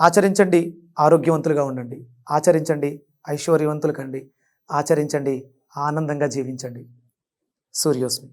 ఆచరించండి ఆరోగ్యవంతులుగా ఉండండి. ఆచరించండి ఐశ్వర్యవంతులు కండి ఆచరించండి ఆనందంగా జీవించండి. సూర్యోస్మి.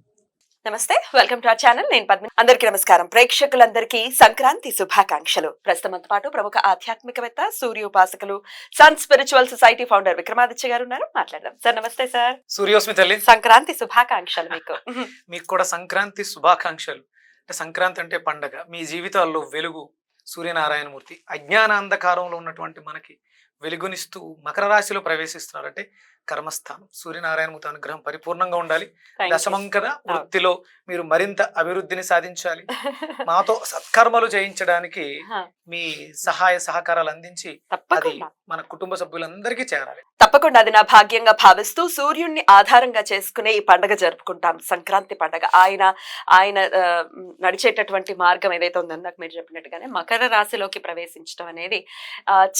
నమస్తే వెల్కమ్ టు అవర్ ఛానల్. నేను పద్మ అందరికీ నమస్కారం. ప్రేక్షకులందరికీ సంక్రాంతి శుభాకాంక్షలు. ప్రస్తుతంతో పాటు ప్రముఖ ఆధ్యాత్మికవేత్త సూర్య ఉపాసకులు Sun Spiritual Society founder Vikramaditya garu ఉన్నారు. మాట్లాడదాం. సార్ నమస్తే సార్ సూర్యోస్మి తల్లి. సంక్రాంతి శుభాకాంక్షలు మీకు. మీకు కూడా సంక్రాంతి శుభాకాంక్షలు. అంటే సంక్రాంతి అంటే పండగ. మీ జీవితాల్లో వెలుగు సూర్యనారాయణమూర్తి అజ్ఞానాంధకారంలో ఉన్నటువంటి మనకి వెలుగునిస్తూ మకర రాశిలో ప్రవేశిస్తున్నారు అంటే కర్మస్థానం. సూర్యనారాయణమూర్తి అనుగ్రహం పరిపూర్ణంగా ఉండాలి. Thank you. దశమంకర వృత్తిలో మీరు మరింత అభివృద్ధిని సాధించాలి. మాతో సత్కర్మలు చేయించడానికి మీ సహాయ సహకారాలు అందించి అది మన కుటుంబ సభ్యులందరికీ చేరాలి. తప్పకుండా అది నా భాగ్యంగా భావిస్తూ సూర్యుడిని ఆధారంగా చేసుకునే ఈ పండగ జరుపుకుంటాం. సంక్రాంతి పండగ. ఆయన ఆయన నడిచేటటువంటి మార్గం ఏదైతే ఉందో నాకు మీరు చెప్పినట్టుగానే మకర రాశిలోకి ప్రవేశించడం అనేది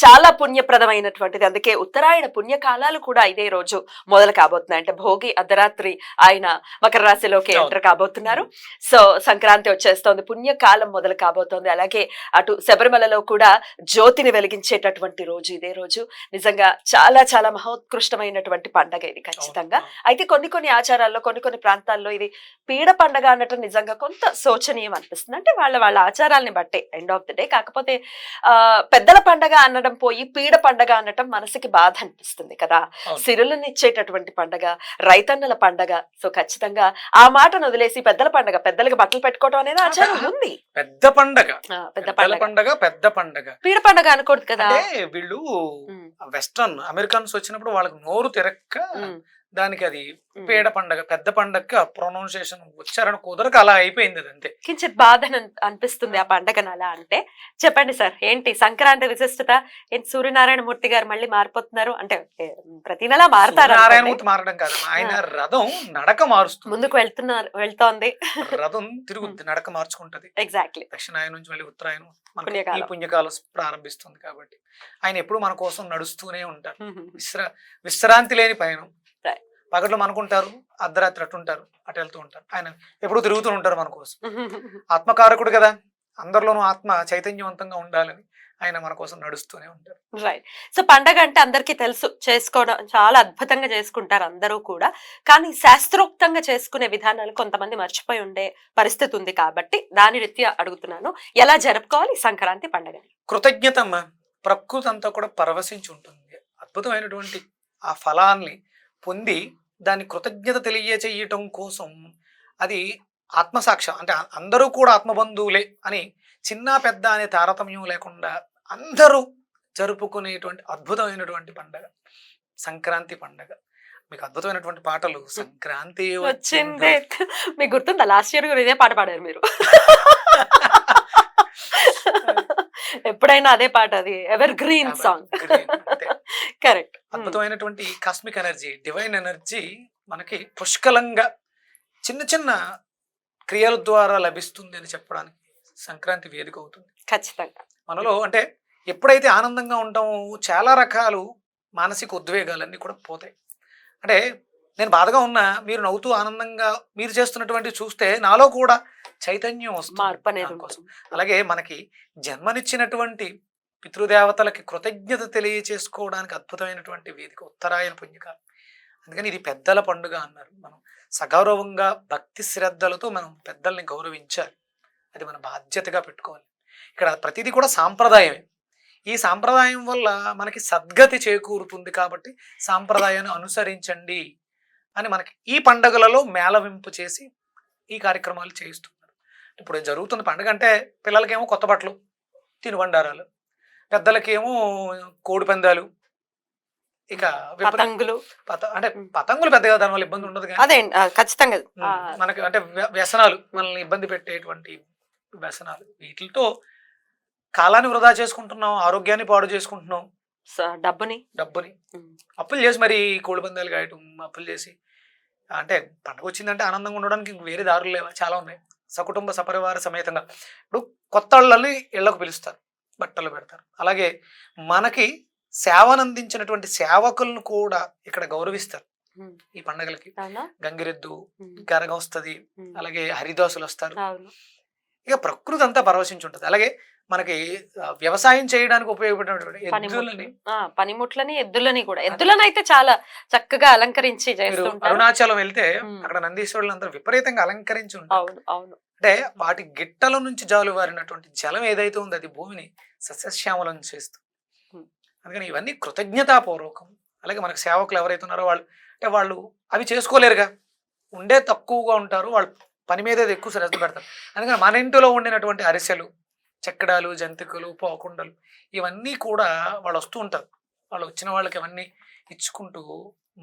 చాలా పుణ్యప్రదమైనటువంటిది. అందుకే ఉత్తరాయణ పుణ్యకాలాలు కూడా ఇదే రోజు మొదలు కాబోతున్నాయి. అంటే భోగి అర్ధరాత్రి ఆయన మకర రాశిలోకి. ఎంటర్ కాబోతున్నారు. సో సంక్రాంతి వచ్చేస్తోంది. పుణ్యకాలం మొదలు కాబోతోంది. అలాగే అటు శబరిమలలో కూడా జ్యోతిని వెలిగించేటటువంటి రోజు ఇదే రోజు. నిజంగా చాలా చాలా మహోత్కృష్టమైనటువంటి పండగ ఇది ఖచ్చితంగా. అయితే కొన్ని కొన్ని ఆచారాల్లో కొన్ని కొన్ని ప్రాంతాల్లో ఇది పీడ పండగ అన్నట్టు నిజంగా కొంత శోచనీయం అనిపిస్తుంది. అంటే వాళ్ళ వాళ్ళ ఆచారాల్ని బట్టే ఎండ్ ఆఫ్ ది డే. కాకపోతే పెద్దల పండగ అనడం పోయి పీడ పండగ అనటం మనసుకి బాధ అనిపిస్తుంది కదా. అవును. సిరులనిచ్చేటటువంటి పండగ రైతన్నల పండగ. సో ఖచ్చితంగా ఆ మాటను వదిలేసి పెద్దల పండగ పెద్దలకు బట్టలు పెట్టుకోవడం అనేది ఆచారం ఉంది. పెద్ద పండగ. పెద్ద పండగ. పెద్ద పండగ. పీడ పండగ అనకూడదు కదా. వీళ్ళు వెస్టర్న్ అమెరికన్స్ వచ్చినప్పుడు వాళ్ళకి నోరు తిరక్క దానికి అది. పీడ పండగ పెద్ద పండగ ప్రొనౌన్సియేషన్ ఉచ్చారణ కుదరక అలా అయిపోయింది అది అంతే. కించిత్ బాధ అనిపిస్తుంది ఆ పండగను అలా అంటే. చెప్పండి సార్ ఏంటి సంక్రాంతి విశిష్టత? ఏంటి సూర్యనారాయణ మూర్తి గారు మళ్ళీ మారిపోతున్నారు? అంటే ప్రతి నెల మారుతారు నారాయణమూర్తి మారడం కాదు ఆయన ఆ. రథం నడక మారుస్తుంది. ముందుకు వెళ్తున్నారు వెళ్తోంది. రథం తిరుగుద్ది నడక మార్చుకుంటది. ఎగ్జాక్ట్లీ దక్షిణాయనం నుంచి మళ్ళీ ఉత్తరాయణం ఈ పుణ్యకాలం. ప్రారంభిస్తుంది కాబట్టి. ఆయన ఎప్పుడు మన కోసం నడుస్తూనే ఉంటారు. విశ్రా విశ్రాంతి లేని పయనం. పగట్లో మనకుంటారు అర్ధరాత్రి అటు ఉంటారు అటు వెళ్తూ ఉంటారు. ఆయన ఎప్పుడు తిరుగుతూ ఉంటారు మన కోసం. ఆత్మకారకుడు కదా అందరిలోనూ ఆత్మ చైతన్యవంతంగా ఉండాలని ఆయన మన కోసం నడుస్తూనే ఉంటారు. రైట్ సో పండగ అంటే అందరికీ తెలుసు చేసుకోవడం చాలా అద్భుతంగా చేసుకుంటారు అందరూ కూడా. కానీ శాస్త్రోక్తంగా చేసుకునే విధానాలు కొంతమంది మర్చిపోయి ఉండే పరిస్థితి ఉంది కాబట్టి దాని రీత్యా అడుగుతున్నాను. ఎలా జరుపుకోవాలి సంక్రాంతి పండగని? కృతజ్ఞత. ప్రకృతి అంతా కూడా పరవశించి ఉంటుంది. అద్భుతమైనటువంటి ఆ ఫలాన్ని పొంది దాని కృతజ్ఞత తెలియచేయటం కోసం అది ఆత్మసాక్ష్యం. అంటే అందరూ కూడా ఆత్మబంధువులే అని చిన్న పెద్ద అనే తారతమ్యం లేకుండా అందరూ జరుపుకునేటువంటి అద్భుతమైనటువంటి పండగ. సంక్రాంతి పండగ. మీకు అద్భుతమైనటువంటి పాటలు సంక్రాంతి వచ్చిందే. మీకు గుర్తుందా? లాస్ట్ ఇయర్ కూడా ఇదే పాట పాడారు మీరు. ఎప్పుడైనా అదే పాట అది ఎవర్ గ్రీన్ సాంగ్. కరెక్ట్ అద్భుతమైనటువంటి కాస్మిక్ ఎనర్జీ డివైన్ ఎనర్జీ మనకి పుష్కలంగా చిన్న చిన్న క్రియల ద్వారా లభిస్తుంది అని చెప్పడానికి సంక్రాంతి వేదిక అవుతుంది. ఖచ్చితంగా. మనలో అంటే ఎప్పుడైతే ఆనందంగా ఉంటామో చాలా రకాలు మానసిక ఉద్వేగాలన్నీ కూడా పోతాయి. అంటే నేను బాధగా ఉన్నా మీరు నవ్వుతూ ఆనందంగా మీరు చేస్తున్నటువంటి చూస్తే నాలో కూడా చైతన్యం వస్తుంది మార్పు అనేది. అలాగే మనకి జన్మనిచ్చినటువంటి పితృదేవతలకి కృతజ్ఞత తెలియచేసుకోవడానికి అద్భుతమైనటువంటి వేదిక ఉత్తరాయణ పుణ్యకాలం. అందుకని ఇది పెద్దల పండుగ అన్నారు మనం. సగౌరవంగా భక్తి శ్రద్ధలతో మనం పెద్దల్ని గౌరవించాలి. అది మన బాధ్యతగా పెట్టుకోవాలి. ఇక్కడ ప్రతిదీ కూడా సాంప్రదాయమే. ఈ సాంప్రదాయం వల్ల మనకి సద్గతి చేకూరుతుంది కాబట్టి సాంప్రదాయాన్ని అనుసరించండి అని మనకి ఈ పండుగలలో మేళవింపు చేసి ఈ కార్యక్రమాలు చేయిస్తున్నారు ఇప్పుడు జరుగుతున్న పండుగ అంటే పిల్లలకేమో కొత్త బట్టలు తినుబండారాలు పెద్దలకేమో కోడి పందాలు ఇక పతంగులు. పత- అంటే. పతంగులు పెద్దగా దానివల్ల ఇబ్బంది ఉండదు అదే ఖచ్చితంగా. మనకి అంటే వ్య- వ్యసనాలు మనల్ని ఇబ్బంది పెట్టేటువంటి వ్యసనాలు. వీటితో కాలాన్ని వృధా చేసుకుంటున్నాం ఆరోగ్యాన్ని పాడు చేసుకుంటున్నాం. డబ్బుని. డబ్బుని. అప్పులు చేసి మరి కోడి పందాలు కాయటం అప్పులు చేసి అంటే పండుగ వచ్చిందంటే ఆనందంగా ఉండడానికి వేరే దారులు లేవా? చాలా ఉన్నాయి. సకుటుంబ సపరివార సమేతంగా. ఇప్పుడు కొత్త వాళ్ళని ఇళ్ళకు పిలుస్తారు బట్టలు పెడతారు. అలాగే మనకి సేవను అందించినటువంటి సేవకులను కూడా ఇక్కడ గౌరవిస్తారు. ఈ పండగలకి గంగిరెద్దు. గరగ వస్తుంది. అలాగే హరిదాసులు వస్తారు. ఇక ప్రకృతి అంతా పరవశించి ఉంటుంది. అలాగే మనకి వ్యవసాయం చేయడానికి ఉపయోగపడినటువంటి ఎద్దులని. పనిముట్లని ఎద్దులని కూడా. ఎద్దులని అయితే చాలా చక్కగా అలంకరించి అరుణాచలం వెళ్తే. అక్కడ నందీశ్వరులు అందరూ విపరీతంగా అలంకరించి ఉంటారు. అంటే వాటి గిట్టల నుంచి జాలువారినటువంటి జలం ఏదైతే ఉందో అది భూమిని సస్యశ్యామలం చేస్తుంది. Hmm. అందుకని ఇవన్నీ కృతజ్ఞతాపూర్వకం. అలాగే మనకు సేవకులు ఎవరైతే ఉన్నారో వాళ్ళు అంటే వాళ్ళు అవి చేసుకోలేరుగా. ఉండే తక్కువగా ఉంటారు. వాళ్ళు పని మీద ఎక్కువ శ్రద్ధ పెడతారు. అందుకని మన ఇంటిలో ఉండినటువంటి అరిసెలు చెక్కడాలు జంతికలు పోకుండలు ఇవన్నీ కూడా వాళ్ళు వస్తూ ఉంటారు. వాళ్ళు వచ్చిన వాళ్ళకి అవన్నీ ఇచ్చుకుంటూ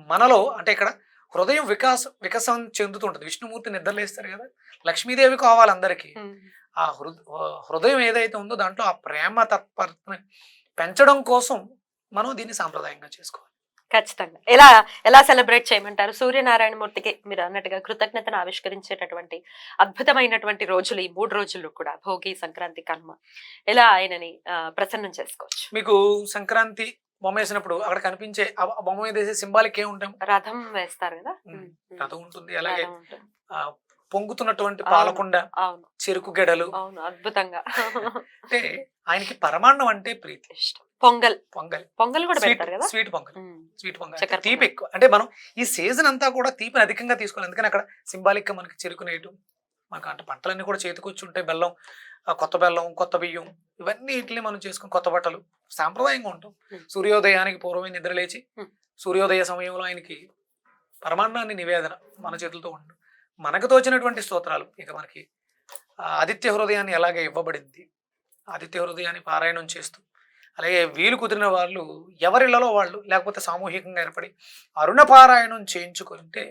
మనలో అంటే ఇక్కడ హృదయం వికాస వికసం చెందుతుంటుంది విష్ణుమూర్తి నిద్రలేస్తారు కదా లక్ష్మీదేవి కావాలి అందరికీ. ఆ హృ హృదయం ఏదైతే ఉందో దాంట్లో ఆ ప్రేమ తత్పరతని పెంచడం కోసం మనం దీన్ని సాంప్రదాయంగా చేసుకోవాలి. ఖచ్చితంగా. ఎలా ఎలా సెలబ్రేట్ చేయమంటారు? సూర్యనారాయణ మూర్తికి మీరు అన్నట్టుగా కృతజ్ఞతను ఆవిష్కరించేటటువంటి అద్భుతమైనటువంటి రోజులు ఈ మూడు రోజులు కూడా భోగి సంక్రాంతి కనుమ ఎలా ఆయనని ప్రసన్నం చేసుకోవచ్చు? మీకు సంక్రాంతి బొమ్మ వేసినప్పుడు అక్కడ కనిపించే బొమ్మ మీద వేసే సింబాలిక్ ఏ ఉంటాం రథం వేస్తారు కదా. రథం ఉంటుంది. అలాగే పొంగుతున్నటువంటి. పాలకుండ చెరుకు గెడలు. అవును అద్భుతంగా. అంటే ఆయనకి పరమాన్నం అంటే ప్రీతి. ఇష్టం. పొంగల్. పొంగల్. పొంగల్ కూడా స్వీట్ పెడతారు కదా? స్వీట్ పొంగల్. స్వీట్ పొంగల్. తీపి. ఎక్కువ. అంటే మనం ఈ సీజన్ అంతా కూడా తీపిని అధికంగా తీసుకోవాలి. అందుకని అక్కడ సింబాలిక్గా మనకి చెరుకు నేయటం మనకు అంటే పంటలన్నీ కూడా చేతికొచ్చి ఉంటాయి. బెల్లం కొత్త బెల్లం కొత్త బియ్యం ఇవన్నీ ఇట్లే మనం చేసుకుని కొత్త బట్టలు సాంప్రదాయంగా ఉంటాం. సూర్యోదయానికి పూర్వమే నిద్ర లేచి Hmm. సూర్యోదయ సమయంలో ఆయనకి పరమాన్నాన్ని నివేదన మన చేతులతో ఉండు. మనకు తోచినటువంటి స్తోత్రాలు. ఇక మనకి ఆదిత్య హృదయాన్ని ఎలాగే ఇవ్వబడింది? ఆదిత్య హృదయాన్ని పారాయణం చేస్తూ అలాగే వీలు కుదిరిన వాళ్ళు ఎవరిళ్ళలో వాళ్ళు లేకపోతే సామూహికంగా ఏర్పడి అరుణ పారాయణం చేయించుకుంటే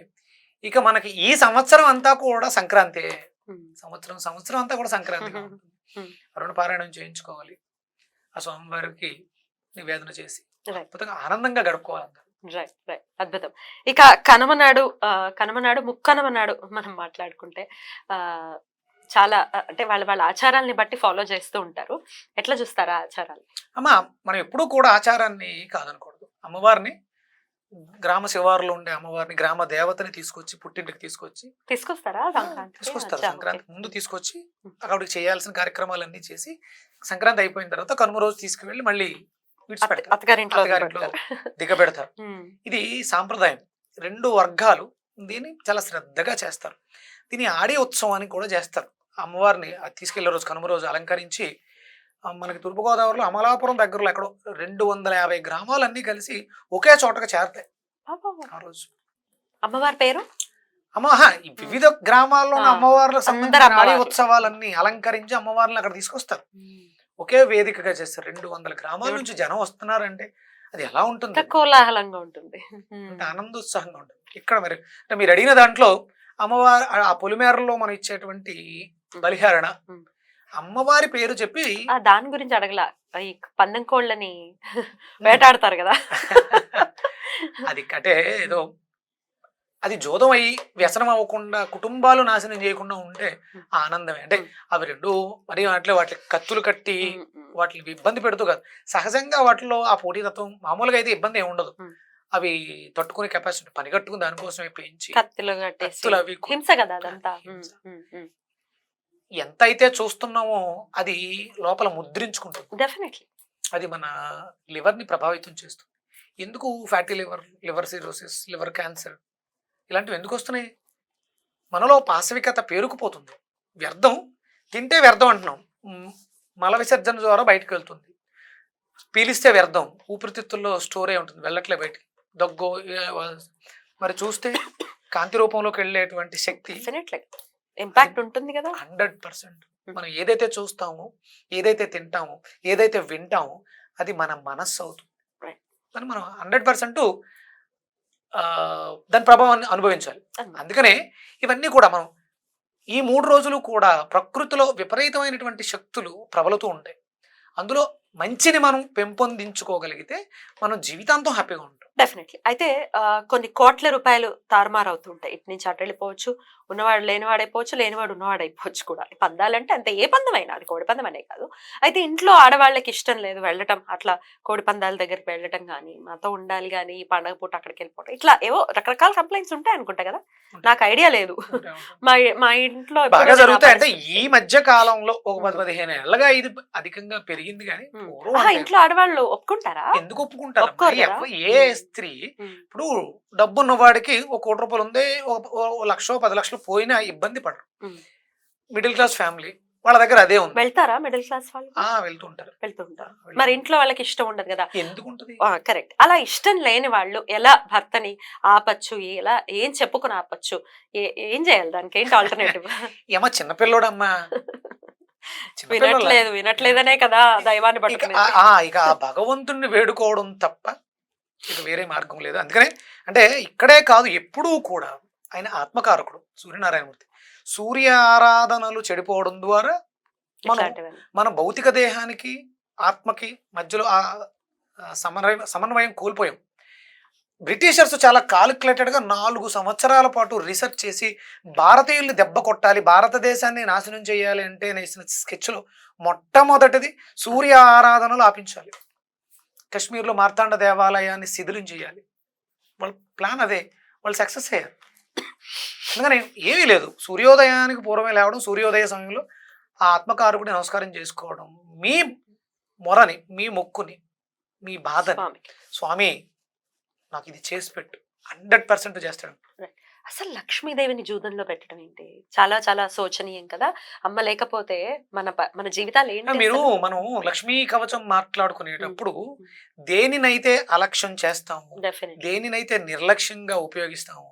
ఇక మనకి ఈ సంవత్సరం అంతా కూడా సంక్రాంతి. సంవత్సరం సంవత్సరం అంతా కూడా సంక్రాంతిగా ఉంటుంది Hmm. అరుణ పారాయణం చేయించుకోవాలి ఆ స్వామివారికి నివేదన చేసి. అద్భుతంగా ఆనందంగా గడుపుకోవాలి. రైట్ రైట్ అద్భుతం ఇక కనుమనాడు ఆ, కనుమనాడు ముక్కనుమనాడు మనం మాట్లాడుకుంటే ఆ చాలా అంటే వాళ్ళ వాళ్ళ ఆచారాల్ని బట్టి ఫాలో చేస్తూ ఉంటారు. ఎట్లా చూస్తారా ఆచారాలు అమ్మ మనం ఎప్పుడూ కూడా ఆచారాన్ని కాదనకూడదు. అమ్మవారిని గ్రామ శివారులో ఉండే అమ్మవారిని గ్రామ దేవతని తీసుకొచ్చి పుట్టింటికి తీసుకొచ్చి తీసుకొస్తారా? తీసుకొస్తారు సంక్రాంతి. ముందు తీసుకొచ్చి. అక్కడికి చేయాల్సిన కార్యక్రమాలన్నీ చేసి సంక్రాంతి అయిపోయిన తర్వాత కనుమ రోజు తీసుకువెళ్ళి మళ్ళీ అత్తగారింట్లో. దిగబెడతారు. ఇది సాంప్రదాయం. రెండు వర్గాలు దీన్ని చాలా శ్రద్ధగా చేస్తారు. దీన్ని ఆడే ఉత్సవం అని కూడా చేస్తారు. అమ్మవారిని తీసుకెళ్ళే రోజు కనుమ రోజు అలంకరించి మనకి తూర్పుగోదావరిలో అమలాపురం దగ్గరలో ఎక్కడో రెండు వందల యాభై గ్రామాలన్నీ కలిసి ఒకే చోటగా చేరతాయి. ఆ రోజు. అమ్మవారి పేరు? వివిధ గ్రామాల్లో అమ్మవార్లకు సంబంధించిన ఆడి. ఉత్సవాలన్నీ అలంకరించి అమ్మవారిని అక్కడ తీసుకొస్తారు. ఒకే వేదికగా చేస్తారు. రెండు వందల గ్రామాల నుంచి జనం వస్తున్నారంటే అది ఎలా ఉంటుంది? కోలాహలంగా ఉంటుంది. అంటే ఆనందోత్సాహంగా ఉంటుంది. ఇక్కడ మరి అంటే మీరు అడిగిన దాంట్లో అమ్మవారి ఆ- ఆ పొలిమేరలో మనం ఇచ్చేటువంటి బలిహారణ. అమ్మవారి పేరు చెప్పి దాని గురించి అడగల. ఈ పందెం కోళ్ళని వేటాడతారు కదా. అది అంటే ఏదో అది జోదం అయ్యి వ్యసనం అవ్వకుండా కుటుంబాలు నాశనం చేయకుండా ఉంటే ఆ ఆనందమే. అంటే. అవి రెండు మరి వాటిలో వాటి కత్తులు కట్టి. వాటిని ఇబ్బంది పెడుతూ కాదు. సహజంగా వాటిలో ఆ పోటీతత్వం మామూలుగా అయితే ఇబ్బంది ఏమి ఉండదు. అవి తట్టుకునే కెపాసిటీ పని కట్టుకుని దానికోసమే పెంచి కత్తిలో అవి హింస కదా అదంతా. ఉమ్, హింస. ఉమ్, ఉమ్. ఎంత అయితే చూస్తున్నామో అది లోపల ముద్రించుకుంటుంది. డెఫినెట్లీ. అది మన లివర్ని ప్రభావితం చేస్తుంది. ఎందుకు fatty liver liver cirrhosis liver cancer ఇలాంటివి ఎందుకు వస్తున్నాయి? మనలో పాశవికత పేరుకుపోతుంది. వ్యర్థం తింటే వ్యర్థం అంటున్నాం. మల విసర్జన ద్వారా బయటకు వెళ్తుంది. పీలిస్తే వ్యర్థం ఊపిరితిత్తుల్లో స్టోరే ఉంటుంది వెళ్ళట్లే బయటికి. దగ్గు మరి చూస్తే కాంతి రూపంలోకి వెళ్ళేటువంటి శక్తి ఇంపాక్ట్ ఉంటుంది కదా? Hundred percent. మనం ఏదైతే చూస్తామో ఏదైతే తింటామో ఏదైతే వింటామో అది మన మనస్సు అవుతుంది. కానీ మనం హండ్రెడ్ పర్సెంట్ దాని ప్రభావాన్ని అనుభవించాలి. అందుకనే ఇవన్నీ కూడా మనం ఈ మూడు రోజులు కూడా ప్రకృతిలో విపరీతమైనటువంటి శక్తులు ప్రబలుతూ ఉంటాయి. అందులో మంచిని మనం పెంపొందించుకోగలిగితే మనం జీవితాంతం హ్యాపీగా ఉంటాం. డెఫినెట్లీ. అయితే కొన్ని కోట్ల రూపాయలు తారుమారు అవుతుంటాయి ఇటు నుంచి అటు వెళ్ళిపోవచ్చు. ఉన్నవాడు లేనివాడు అయిపోవచ్చు లేనివాడు ఉన్నవాడు అయిపోవచ్చు కూడా పందాలంటే అంతే ఏ పందమైనా అది కోడి పందం అనే కాదు. అయితే ఇంట్లో ఆడవాళ్ళకి ఇష్టం లేదు వెళ్ళటం అట్లా కోడి పందాల దగ్గరికి వెళ్ళటం కానీ మాతో ఉండాలి కానీ ఈ పండగ పూట అక్కడికి వెళ్ళిపోవటం. ఇట్లా ఏవో రకరకాల కంప్లైంట్స్ ఉంటాయి అనుకుంటా కదా? నాకు ఐడియా లేదు. మా మా ఇంట్లో బాగా జరుగుతాయి. అంటే ఈ మధ్య కాలంలో ఒక పది పదిహేను ఏళ్ళగా ఇది అధికంగా పెరిగింది కానీ ఇంట్లో ఆడవాళ్ళు ఒప్పుకుంటారా? ఎందుకు ఒప్పుకుంటారు? ఏ. స్త్రీ. ఇప్పుడు డబ్బు ఉన్న వాడికి ఒక కోటి రూపాయలు ఉంది ఒక లక్ష పది లక్షలు పోయినా ఇబ్బంది పడరు. మిడిల్ క్లాస్ ఫ్యామిలీ వాళ్ళ దగ్గర అదే ఉంది. వెళ్తారా మిడిల్ క్లాస్ వాళ్ళు? వెళ్తుంటారు. వెళ్తుంటారు వెళ్తుంటారు. మరి ఇంట్లో వాళ్ళకి ఇష్టం ఉండదు కదా? ఎందుకు ఉంటది కరెక్ట్. అలా ఇష్టం లేని వాళ్ళు ఎలా భర్తని ఆపచ్చు? ఎలా ఏం చెప్పుకుని ఆపచ్చు? ఏ- చేయాలి దానికి? ఏంటి ఆల్టర్నేటివ్ ఏమో చిన్నపిల్లోడమ్మా. చిన్నపిల్లోడా? వినట్లేదు వినట్లేదనే కదా దైవాన్ని ఆ, ఇక ఆ భగవంతుణ్ణి వేడుకోవడం తప్ప ఇక వేరే మార్గం లేదు. అందుకనే అంటే ఇక్కడే కాదు ఎప్పుడూ కూడా ఆయన ఆత్మకారకుడు సూర్యనారాయణమూర్తి. సూర్య ఆరాధనలు చెడిపోవడం ద్వారా మనం. మన భౌతిక దేహానికి ఆత్మకి మధ్యలో ఆ సమన్వయం సమన్వయం కోల్పోయాం. బ్రిటిషర్స్ చాలా calculated గా నాలుగు సంవత్సరాల పాటు రీసెర్చ్ చేసి భారతీయుల్ని దెబ్బ కొట్టాలి భారతదేశాన్ని నాశనం చేయాలి అంటే నేసిన స్కెచ్లో మొట్టమొదటిది సూర్య ఆరాధనలు ఆపించాలి. కశ్మీర్లో మార్తాండ దేవాలయాన్ని శిథిలం చేయాలి. వాళ్ళ ప్లాన్ అదే. వాళ్ళు సక్సెస్ అయ్యారు. అందుకని ఏమీ లేదు. సూర్యోదయానికి పూర్వమే లేవడం సూర్యోదయ సమయంలో ఆ ఆత్మకారకుడి నమస్కారం చేసుకోవడం మీ మొరని మీ మొక్కుని మీ బాధని స్వామి. నాకు ఇది చేసి పెట్టు. హండ్రెడ్ పర్సెంట్ చేస్తాడు. అసలు లక్ష్మీదేవిని జూదంలో పెట్టడం ఏంటి చాలా చాలా శోచనీయం కదా అమ్మ లేకపోతే మన ప- మన జీవితాలు ఏంటి మీరు అసలు? మనం లక్ష్మీ కవచం మాట్లాడుకునేటప్పుడు దేనినైతే అలక్ష్యం చేస్తాము Definitely. దేనినైతే నిర్లక్ష్యంగా ఉపయోగిస్తాము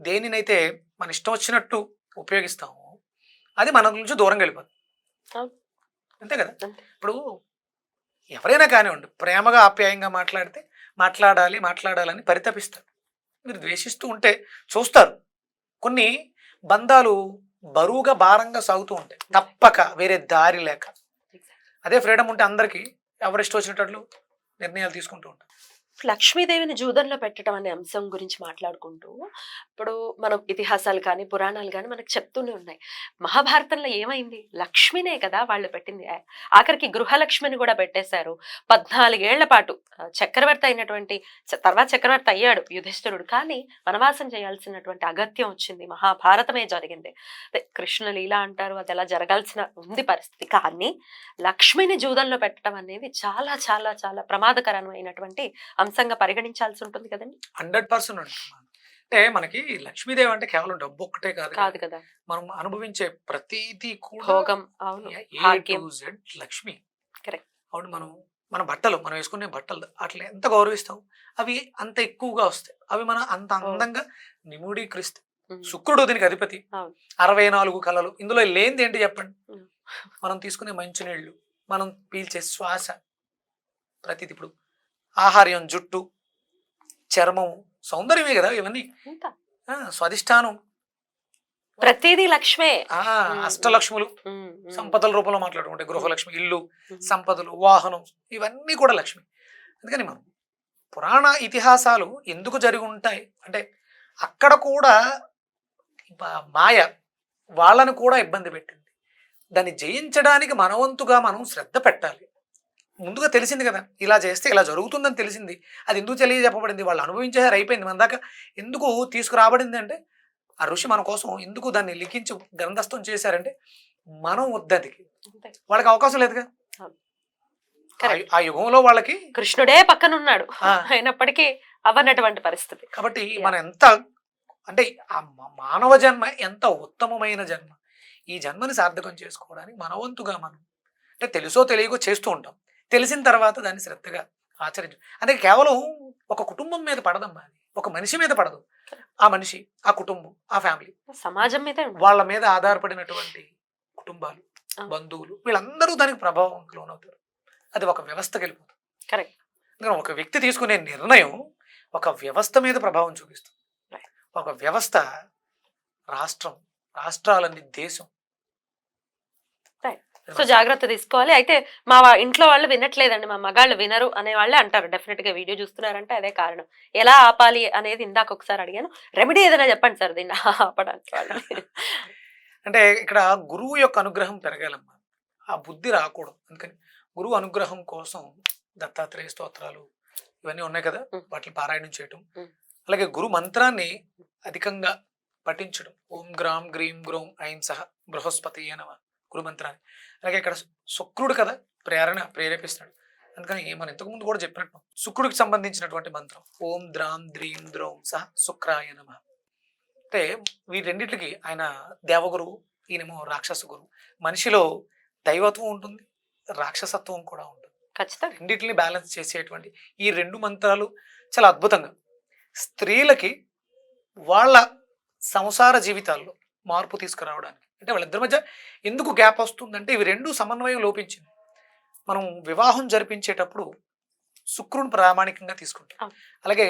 దేనినైతే మన ఇష్టం వచ్చినట్టు ఉపయోగిస్తాము అది మన నుంచి దూరంగా వెళ్ళిపోతుంది అవును. అంతే కదా అంతే. ఇప్పుడు ఎవరైనా కానివ్వండి ప్రేమగా ఆప్యాయంగా మాట్లాడితే మాట్లాడాలి మాట్లాడాలని పరితపిస్తారు మీరు ద్వేషిస్తూ ఉంటే చూస్తారు. కొన్ని బంధాలు బరువుగా భారంగా సాగుతూ ఉంటాయి. తప్పక వేరే దారి లేక. అదే ఫ్రీడమ్ ఉంటే అందరికీ ఎవరిష్టం వచ్చినట్లు నిర్ణయాలు తీసుకుంటూ ఉంటారు. లక్ష్మీదేవిని జూదంలో పెట్టడం అనే అంశం గురించి మాట్లాడుకుంటూ ఇప్పుడు మనం ఇతిహాసాలు కానీ పురాణాలు కానీ మనకు చెప్తూనే ఉన్నాయి. మహాభారతంలో ఏమైంది? లక్ష్మినే కదా వాళ్ళు పెట్టింది. ఆఖరికి గృహలక్ష్మిని కూడా పెట్టేశారు. పద్నాలుగేళ్ళ పాటు చక్రవర్తి అయినటువంటి తర్వాత చక్రవర్తి అయ్యాడు యుధిష్ఠిరుడు. కానీ వనవాసం చేయాల్సినటువంటి అగత్యం వచ్చింది. మహాభారతమే జరిగింది. కృష్ణ లీల అంటారు అది ఎలా జరగాల్సిన ఉంది పరిస్థితి. కానీ లక్ష్మిని జూదంలో పెట్టడం అనేది చాలా చాలా చాలా ప్రమాదకరమైనటువంటి అంశంగా పరిగణించాల్సి ఉంటుంది కదండి? హండ్రెడ్ పర్సెంట్ అంటే మనకి లక్ష్మీదేవి అంటే కేవలం డబ్బు ఒక్కటే కాదు కదా. కాదు మనం అనుభవించే ప్రతిదీ కూడా లక్ష్మి. అవును మనం మన బట్టలు మనం వేసుకునే బట్టలు అట్లా ఎంత గౌరవిస్తాం? అవి అంత ఎక్కువగా వస్తాయి. అవి మనం అంత అందంగా నిమూడీకరిస్తాయి. ఉమ్. శుక్రుడు దీనికి అధిపతి. అరవై నాలుగు కళలు. ఇందులో లేనిది ఏంటి చెప్పండి. మనం తీసుకునే మంచినీళ్ళు మనం పీల్చే శ్వాస ప్రతిది ఇప్పుడు ఆహార్యం జుట్టు చర్మము సౌందర్యమే కదా ఇవన్నీ. స్వాదిష్టానం ప్రతిదీ లక్ష్మే. అష్టలక్ష్ములు. సంపదల రూపంలో మాట్లాడుకుంటే గృహలక్ష్మి ఇల్లు. సంపదలు వాహనం ఇవన్నీ కూడా లక్ష్మి. అందుకని మనం పురాణ ఇతిహాసాలు ఎందుకు జరిగి ఉంటాయి? అంటే అక్కడ కూడా మాయ వాళ్ళని కూడా ఇబ్బంది పెట్టింది. దాన్ని జయించడానికి మనవంతుగా మనం శ్రద్ధ పెట్టాలి. ముందుగా తెలిసింది కదా ఇలా చేస్తే ఇలా జరుగుతుందని తెలిసింది. అది ఎందుకు తెలియజెప్పబడింది? వాళ్ళు అనుభవించేసారు అయిపోయింది మన దాకా. ఎందుకు తీసుకురాబడింది అంటే ఆ ఋషి మన కోసం ఎందుకు దాన్ని లిఖించి గ్రంథస్థం చేశారంటే మనం వద్దదికి. వాళ్ళకి అవకాశం లేదుగా. ఆ యుగంలో వాళ్ళకి కృష్ణుడే పక్కనున్నాడు. ఆ, అయినప్పటికీ అవన్నటువంటి పరిస్థితి. కాబట్టి. మనం ఎంత అంటే ఆ మానవ జన్మ ఎంత ఉత్తమమైన జన్మ? ఈ జన్మని సార్థకం చేసుకోవడానికి మనవంతుగా మనం అంటే తెలుసో తెలియకో చేస్తూ ఉంటాం. తెలిసిన తర్వాత దాన్ని శ్రద్ధగా ఆచరించు అంటే కేవలం ఒక కుటుంబం మీద పడదమ్మా ఒక మనిషి మీద పడదు ఆ మనిషి ఆ కుటుంబం ఆ ఫ్యామిలీ సమాజం మీదే వాళ్ళ మీద ఆధారపడినటువంటి కుటుంబాలు. బంధువులు వీళ్ళందరూ దానికి ప్రభావం లోనవుతారు అది ఒక వ్యవస్థకి వెళ్ళిపోతుంది. అందుకని ఒక వ్యక్తి తీసుకునే నిర్ణయం ఒక వ్యవస్థ మీద ప్రభావం చూపిస్తుంది. ఒక వ్యవస్థ రాష్ట్రం రాష్ట్రాలన్నీ దేశం. సో జాగ్రత్త తీసుకోవాలి. అయితే మా ఇంట్లో వాళ్ళు వినట్లేదండి. మా మగాళ్ళు వినరు అనే వాళ్ళే అంటారు. డెఫినెట్గా వీడియో చూస్తున్నారంటే అదే కారణం. ఎలా ఆపాలి అనేది ఇందాక ఒకసారి అడిగాను. రెమెడీ ఏదైనా చెప్పండి సార్ దీన్ని ఆపడానికి వాళ్ళని. అంటే ఇక్కడ గురువు యొక్క అనుగ్రహం పెరగాలమ్మా. ఆ బుద్ధి రాకూడదు. అందుకని గురువు అనుగ్రహం కోసం దత్తాత్రేయ స్తోత్రాలు ఇవన్నీ ఉన్నాయి కదా. వాటిని పారాయణం చేయటం. అలాగే గురు మంత్రాన్ని అధికంగా పఠించడం. ఓం గ్రామ్ గ్రీం గ్రోం ఐం సహ బృహస్పతి నమ. గురు మంత్రాన్ని అలాగే ఇక్కడ శుక్రుడు కదా ప్రేరణ ప్రేరేపిస్తాడు. అందుకని మనం ఇంతకుముందు కూడా చెప్పినట్టు శుక్రుడికి సంబంధించినటువంటి మంత్రం ఓం ద్రాం ద్రీం ద్రోం సహ శుక్రాయ నమ. అంటే వీటన్నిటికి ఆయన దేవగురువు ఈయనేమో రాక్షస గురువు మనిషిలో దైవత్వం ఉంటుంది రాక్షసత్వం కూడా ఉంటుంది. ఖచ్చితంగా. రెండింటిని బ్యాలెన్స్ చేసేటువంటి ఈ రెండు మంత్రాలు చాలా అద్భుతంగా. స్త్రీలకి వాళ్ళ సంసార జీవితాల్లో మార్పు తీసుకురావడానికి అంటే వాళ్ళిద్దరి మధ్య ఎందుకు గ్యాప్ వస్తుందంటే ఇవి రెండు సమన్వయం లోపించింది. మనం వివాహం జరిపించేటప్పుడు శుక్రుని ప్రామాణికంగా తీసుకుంటాం. అలాగే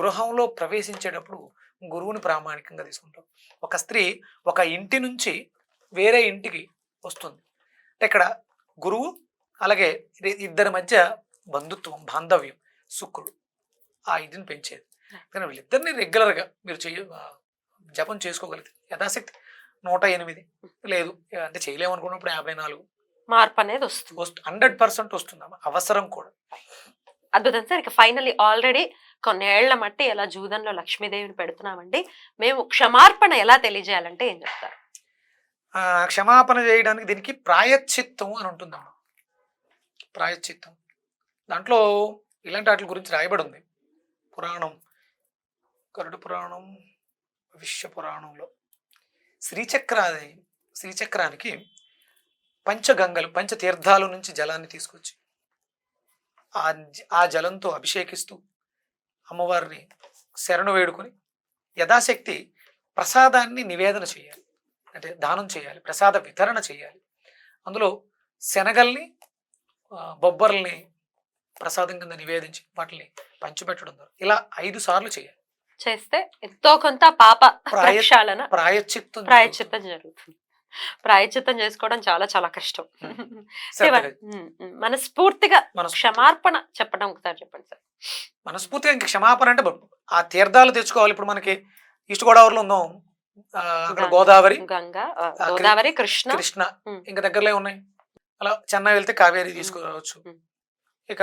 గృహంలో ప్రవేశించేటప్పుడు గురువుని ప్రామాణికంగా తీసుకుంటాం. ఒక స్త్రీ ఒక ఇంటి నుంచి వేరే ఇంటికి వస్తుంది. అంటే ఇక్కడ గురువు అలాగే ఇది- ఇద్దరి మధ్య బంధుత్వం బాంధవ్యం శుక్రుడు ఆ ఇదిని పెంచేది. కానీ వీళ్ళిద్దరిని రెగ్యులర్గా మీరు చెయ్య ఆ, జపం చేసుకోగలిగితే యథాశక్తి నూట ఎనిమిది. లేదు అంటే చేయలేము అనుకున్నప్పుడు యాభై నాలుగు. మార్పు అనేది వస్తుంది. వస్తు హండ్రెడ్ పర్సెంట్ వస్తుందమ్మా. అవసరం కూడా. అద్భుతం సార్. ఇక ఫైనల్లీ ఆల్రెడీ కొన్నేళ్ళ మట్టి ఎలా జూదంలో లక్ష్మీదేవిని పెడుతున్నామండి. మేము క్షమార్పణ ఎలా తెలియజేయాలంటే ఏం చెప్తారు? క్షమాపణ చేయడానికి దీనికి ప్రాయశ్చిత్తం అని ఉంటుందమ్మా. ప్రాయశ్చిత్తం. దాంట్లో ఇలాంటి వాటి గురించి రాయబడి ఉంది పురాణం గరుడ పురాణం విశ్వ పురాణంలో శ్రీచక్రాది శ్రీచక్రానికి పంచగంగలు పంచతీర్థాల నుంచి జలాన్ని తీసుకొచ్చి ఆ ఆ జలంతో అభిషేకిస్తూ అమ్మవారిని శరణు వేడుకొని యథాశక్తి ప్రసాదాన్ని నివేదన చేయాలి. అంటే దానం చేయాలి ప్రసాద వితరణ చేయాలి. అందులో శనగల్ని బొబ్బర్లని ప్రసాదం కింద నివేదించి వాటిని పంచిపెట్టడం ద్వారా ఇలా ఐదు సార్లు చేయాలి. చేస్తే ఎంతో కొంత పాప ప్రక్షాళన ప్రాయశ్చిత్తం ప్రాయచిత్తం జరుగుతుంది ప్రాయచిత్తం చేసుకోవడం చాలా చాలా కష్టం మనస్ఫూర్తిగా మనస్ఫూర్తి. క్షమార్పణ చెప్పడం ఒకసారి చెప్పండి సార్ మనస్ఫూర్తిగా ఇంక క్షమాపణ అంటే ఆ తీర్థాలు తెచ్చుకోవాలి ఇప్పుడు మనకి ఈస్ట్ గోదావరిలో ఉందాం అక్కడ. గోదావరి గంగా గోదావరి కృష్ణ కృష్ణ. ఇంకా దగ్గరలో ఉన్నాయి అలా చెన్నై వెళ్తే కావేరి తీసుకురావచ్చు ఉమ్. ఇక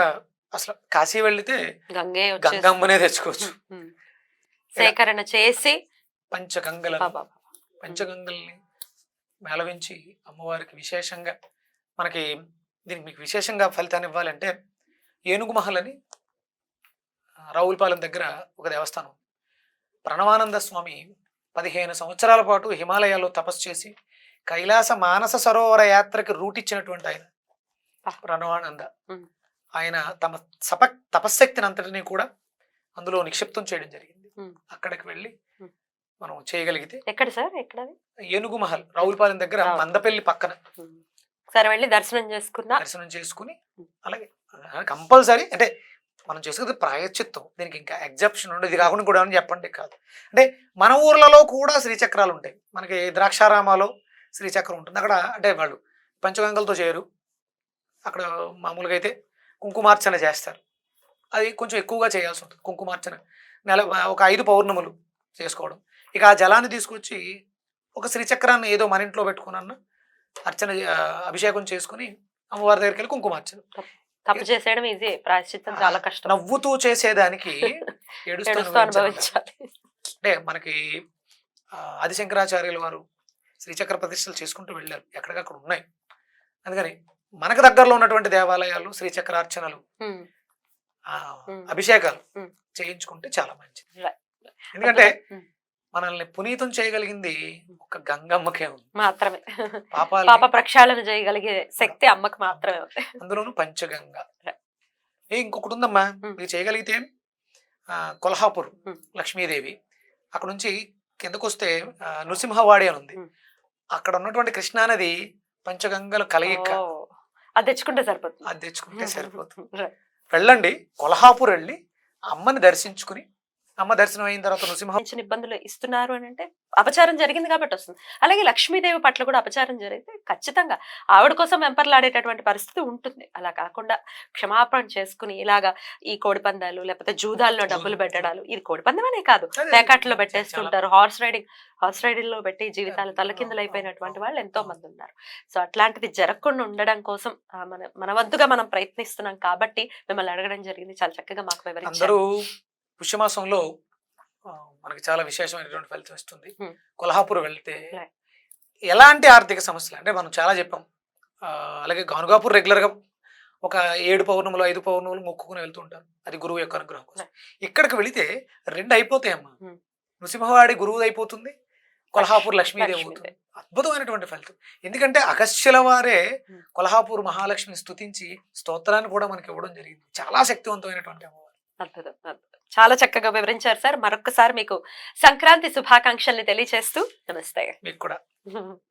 అసలు కాశీ వెళ్తే గంగే గంగమ్మనే తెచ్చుకోవచ్చు. సేకరణ చేసి పంచగంగల పంచగంగల్ని మేళవించి అమ్మవారికి విశేషంగా మనకి దీనికి మీకు విశేషంగా ఫలితాన్ని ఇవ్వాలంటే ఏనుగు మహల్ అని రావులపాలెం దగ్గర ఒక దేవస్థానం. ప్రణవానంద స్వామి పదిహేను సంవత్సరాల పాటు హిమాలయాల్లో తపస్సు చేసి కైలాస మానస సరోవర యాత్రకి రూట్ ఇచ్చినటువంటి ఆయన. ప్రణవానంద. ఆయన తమ సప తపశ్శక్తిని అంతటినీ కూడా అందులో నిక్షిప్తం చేయడం జరిగింది. అక్కడికి వెళ్ళి. మనం చేయగలిగితే ఎక్కడ సార్? ఎక్కడ? ఏనుగు మహల్ రావులపాలెం దగ్గర. మందపల్లి పక్కన. సరే వెళ్ళి దర్శనం చేసుకున్నా. దర్శనం చేసుకుని. అలాగే కంపల్సరీ అంటే మనం చేసుకునేది ప్రాయశ్చిత్తం. దీనికి ఇంకా ఎగ్జాప్షన్ ఉండదు. ఇది కాకుండా కూడా అని చెప్పండి కాదు. అంటే మన ఊర్లలో కూడా శ్రీచక్రాలు ఉంటాయి. మనకి ద్రాక్షారామాలో శ్రీచక్రం ఉంటుంది. అక్కడ అంటే వాళ్ళు పంచగంగలతో చేయరు. అక్కడ మామూలుగా అయితే కుంకుమార్చన చేస్తారు. అది కొంచెం ఎక్కువగా చేయాల్సి ఉంటుంది. కుంకుమార్చన నెల ఒక ఐదు పౌర్ణములు చేసుకోవడం. ఇక ఆ జలాన్ని తీసుకొచ్చి ఒక శ్రీచక్రాన్ని ఏదో మన ఇంట్లో పెట్టుకున్న అర్చన అభిషేకం చేసుకుని అమ్మవారి దగ్గరికి వెళ్ళి కుంకుమార్చన తప్పు చేసేయడం ఈజీ. ప్రాయశ్చిత్తం చాలా కష్టం. నవ్వుతూ చేసేదానికి ఏడుస్తూ అనుభవించాలి. అంటే మనకి ఆ, ఆదిశంకరాచార్యుల వారు శ్రీచక్ర ప్రతిష్టలు చేసుకుంటూ వెళ్ళారు. ఎక్కడికక్కడ ఉన్నాయి. అందుకని మనకు దగ్గరలో ఉన్నటువంటి దేవాలయాలు శ్రీచక్రార్చనలు. అభిషేకాలు. చేయించుకుంటే చాలా మంచిది. ఎందుకంటే. మనల్ని పునీతం చేయగలిగింది ఒక గంగమ్మకే ఉంది మాత్రమే పాప ప్రక్షాళన చేయగలిగే శక్తి అమ్మకి మాత్రమే ఉంది అందులోను పంచగంగ. ఏ ఇంకొకటి ఉందమ్మా. మీరు చేయగలిగితే కొల్హాపూర్. లక్ష్మీదేవి అక్కడ నుంచి కిందకు వస్తే నృసింహవాడి అని ఉంది. అక్కడ ఉన్నటువంటి కృష్ణానది పంచగంగల కలయిక. అది తెచ్చుకుంటే సరిపోతుంది అది తెచ్చుకుంటే సరిపోతుంది. వెళ్ళండి కొల్హాపూర్ వెళ్ళి అమ్మని దర్శించుకుని అమ్మ దర్శనం అయిన తర్వాత నృసింహ చిన్న ఇబ్బందులు ఇస్తున్నారు అని అంటే అపచారం జరిగింది కాబట్టి వస్తుంది. అలాగే లక్ష్మీదేవి పట్ల కూడా అపచారం జరిగితే ఖచ్చితంగా ఆవిడ కోసం వెంపర్లాడేటటువంటి పరిస్థితి ఉంటుంది. అలా కాకుండా క్షమాపణ చేసుకుని ఇలాగా ఈ కోడి పందాలు లేకపోతే జూదాల్లో డబ్బులు. పెట్టడాలు ఇది కోడి పందమనే కాదు. చాలా- పెట్టేస్తుంటారు. హార్స్ రైడింగ్ హార్స్ రైడింగ్లో పెట్టి జీవితాలు తలకిందులు అయిపోయినటువంటి వాళ్ళు ఎంతో మంది ఉన్నారు. సో అట్లాంటిది జరగకుండా ఉండడం కోసం మన మన వంతుగా మనం ప్రయత్నిస్తున్నాం కాబట్టి మిమ్మల్ని అడగడం జరిగింది. చాలా చక్కగా మాకు వివరించారు. పుష్యమాసంలో మనకి చాలా విశేషమైనటువంటి ఫలితం ఇస్తుంది. కొల్హాపూర్ వెళ్తే. ఎలాంటి ఆర్థిక సమస్యలు అంటే మనం చాలా చెప్పాం అలాగే గానుగాపూర్ రెగ్యులర్గా ఒక ఏడు పౌర్ణములు ఐదు పౌర్ణములు మొక్కుకుని వెళ్తూ ఉంటారు అది గురువు యొక్క అనుగ్రహం కోసం ఇక్కడికి వెళితే రెండు అయిపోతాయమ్మా. నృసింహవాడి గురువు అయిపోతుంది కొల్హాపూర్ లక్ష్మీదేవి అవుతుంది. అద్భుతమైనటువంటి ఫలితం ఎందుకంటే అగస్త్యుల వారే. కొల్హాపూర్ మహాలక్ష్మిని స్తుతించి స్తోత్రాన్ని కూడా మనకి ఇవ్వడం జరిగింది చాలా శక్తివంతమైనటువంటి అమ్మవారు అద్భుతం అద్భుతం చాలా చక్కగా వివరించారు సార్. మరొకసారి మీకు సంక్రాంతి శుభాకాంక్షల్ని తెలియజేస్తూ నమస్తే. మీకు కూడా.